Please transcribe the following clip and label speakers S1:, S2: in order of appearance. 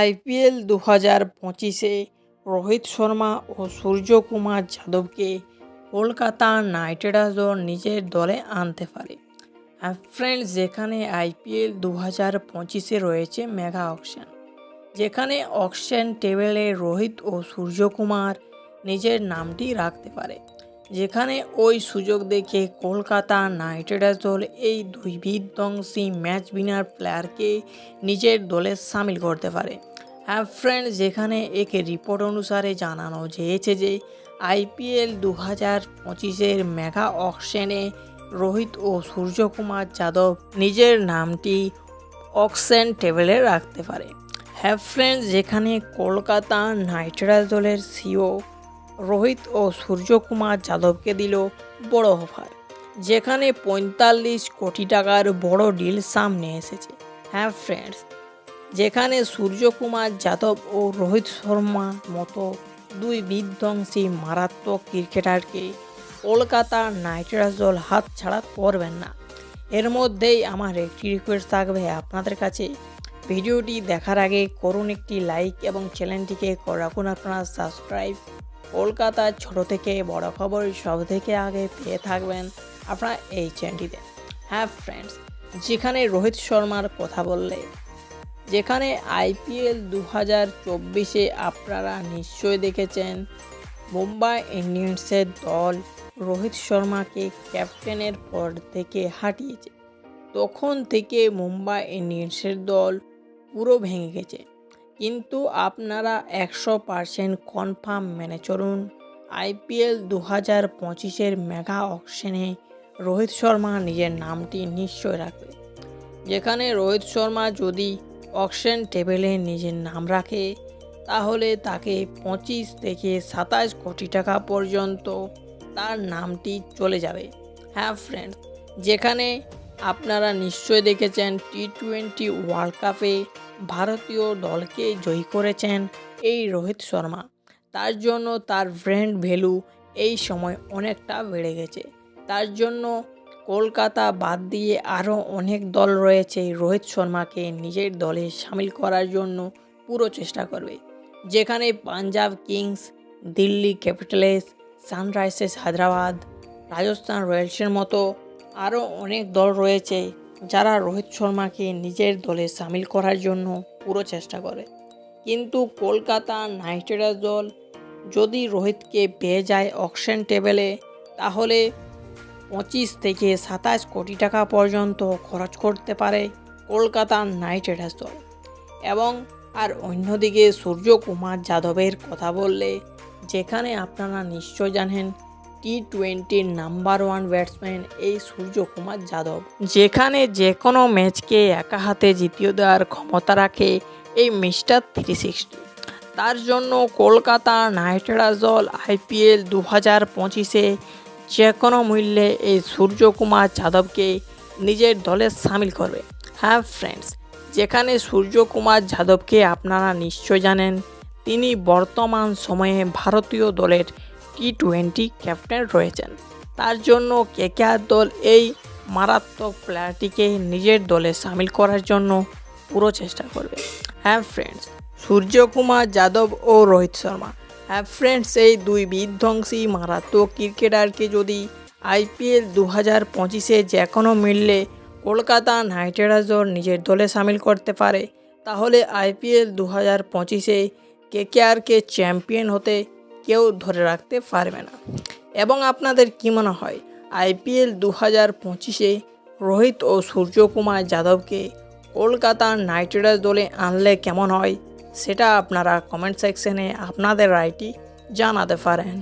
S1: IPL দু হাজার পঁচিশে রোহিত শর্মা ও সূর্যকুমার যাদবকে কলকাতা নাইট রাইডার্স নিজের দলে আনতে পারে। ফ্রেন্ডস যেখানে আইপিএল দু হাজার পঁচিশে রয়েছে মেগা অকশন, যেখানে অকশন টেবিলে রোহিত ও সূর্যকুমার নিজের নামটি রাখতে পারে। যেখানে ওই সুযোগ দেখে কলকাতা নাইট রাইডার্স দল এই দুই বিধ্বংসী ম্যাচ উইনার প্লেয়ারকে নিজের দলে সামিল করতে পারে। হ্যাঁ ফ্রেন্ড যেখানে একে রিপোর্ট অনুসারে জানানো হয়েছে যে আইপিএল দু হাজার পঁচিশের মেগা অকশনে রোহিত ও সূর্যকুমার যাদব নিজের নামটি অকশন টেবিলে রাখতে পারে। হ্যাঁ ফ্রেন্ডস যেখানে কলকাতা নাইট রাইডার্স দলের সিও রোহিত ও সূর্যকুমার যাদবকে দিল বড় অফার, যেখানে পঁয়তাল্লিশ কোটি টাকার বড় ডিল সামনে এসেছে। হ্যাঁ ফ্রেন্ডস যেখানে সূর্যকুমার যাদব ও রোহিত শর্মা মতো দুই বিধ্বংসী মারাত্মক ক্রিকেটারকে কলকাতা নাইট রাইডার্স দল হাত ছাড়া করবেন না। এর মধ্যেই আমার একটি রিকোয়েস্ট থাকবে আপনাদের কাছে। ভিডিওটি দেখার আগে করুন একটি লাইক এবং চ্যানেলটিকে রাখুন আপনারা সাবস্ক্রাইব কলকাতার ছোট থেকে বড় খবর সব থেকে আগে পেয়ে থাকবেন আপনারা এই চ্যানেলটিতে। হ্যাঁ ফ্রেন্ডস যেখানে রোহিত শর্মার কথা বললে, যেখানে আইপিএল দু হাজার চব্বিশে আপনারা নিশ্চয়ই দেখেছেন, মুম্বাই ইন্ডিয়ান্সের দল রোহিত শর্মাকে ক্যাপ্টেনের পর থেকে হাঁটিয়েছে তখন থেকে মুম্বাই ইন্ডিয়ান্সের দল পুরো ভেঙে গেছে। কিন্তু আপনারা একশো পারসেন্ট কনফার্ম মেনে চলুন। আইপিএল দু হাজার পঁচিশের মেগা অকশনে রোহিত শর্মা নিজের নামটি নিশ্চয় রাখবে। যেখানে রোহিত শর্মা যদি অকশন টেবিলে নিজের নাম রাখে, তাহলে তাকে পঁচিশ থেকে সাতাশ কোটি টাকা পর্যন্ত তার নামটি চলে যাবে। হ্যাঁ ফ্রেন্ডস যেখানে আপনারা নিশ্চয় দেখেছেন টি টোয়েন্টি ওয়ার্ল্ড কাপে ভারতীয় দলকে জয়ী করেছেন এই রোহিত শর্মা। তার জন্য তার ব্র্যান্ড ভ্যালু এই সময় অনেকটা বেড়ে গেছে। তার জন্য কলকাতা বাদ দিয়ে আরও অনেক দল রয়েছে রোহিত শর্মাকে নিজের দলে সামিল করার জন্য পুরো চেষ্টা করবে। যেখানে Punjab Kings, Delhi Capitals, Sunrisers Hyderabad, Rajasthan রয়্যালসের মতো আরও অনেক দল রয়েছে যারা রোহিত শর্মাকে নিজের দলে সামিল করার জন্য পুরো চেষ্টা করে। কিন্তু কলকাতা নাইট রাইডার্স দল যদি রোহিতকে পেয়ে যায় অকশন টেবিলে, তাহলে পঁচিশ থেকে সাতাশ কোটি টাকা পর্যন্ত খরচ করতে পারে কলকাতা নাইট রাইডার্স দল। এবং আর অন্যদিকে সূর্যকুমার যাদবের কথা বললে, যেখানে আপনারা নিশ্চয় জানেন টি টোয়েন্টির নাম্বার ওয়ান ব্যাটসম্যান এই সূর্যকুমার যাদব, যেখানে যে কোনো ম্যাচকে একা হাতে জিতিয়ে দেওয়ার ক্ষমতা রাখে এই মিস্টার থ্রি সিক্সটি তার জন্য কলকাতা নাইট রাইডার্স দল আইপিএল দু হাজার পঁচিশে যে কোনো মূল্যে এই সূর্যকুমার যাদবকে নিজের দলে সামিল করবে। হ্যাঁ ফ্রেন্ডস যেখানে সূর্যকুমার যাদবকে আপনারা নিশ্চয় জানেন, তিনি বর্তমান সময়ে ভারতীয় দলের টি টোয়েন্টি ক্যাপ্টেন রয়েছেন। তার জন্য কেকেআর দল এই মারাত্মক প্লেয়ারটিকে নিজের দলে সামিল করার জন্য পুরো চেষ্টা করবে। হ্যাঁ ফ্রেন্ডস সূর্যকুমার যাদব ও রোহিত শর্মা। হ্যাঁ ফ্রেন্ডস এই দুই বিধ্বংসী মারাত্মক ক্রিকেটারকে যদি আইপিএল দু হাজার পঁচিশে যে কোনো মিললে কলকাতা নাইট রাইডার্স নিজের দলে সামিল করতে পারে, তাহলে আইপিএল দু হাজার পঁচিশে কেকেআরকে চ্যাম্পিয়ন হতে কেউ ধরে রাখতে পারবে না। এবং আপনাদের কী মনে হয়, আইপিএল দু হাজার পঁচিশে রোহিত ও সূর্যকুমার যাদবকে কলকাতা নাইট রাইডার্স দলে আনলে কেমন হয়, সেটা আপনারা কমেন্ট সেকশনে আপনাদের রায়টি জানাতে পারেন।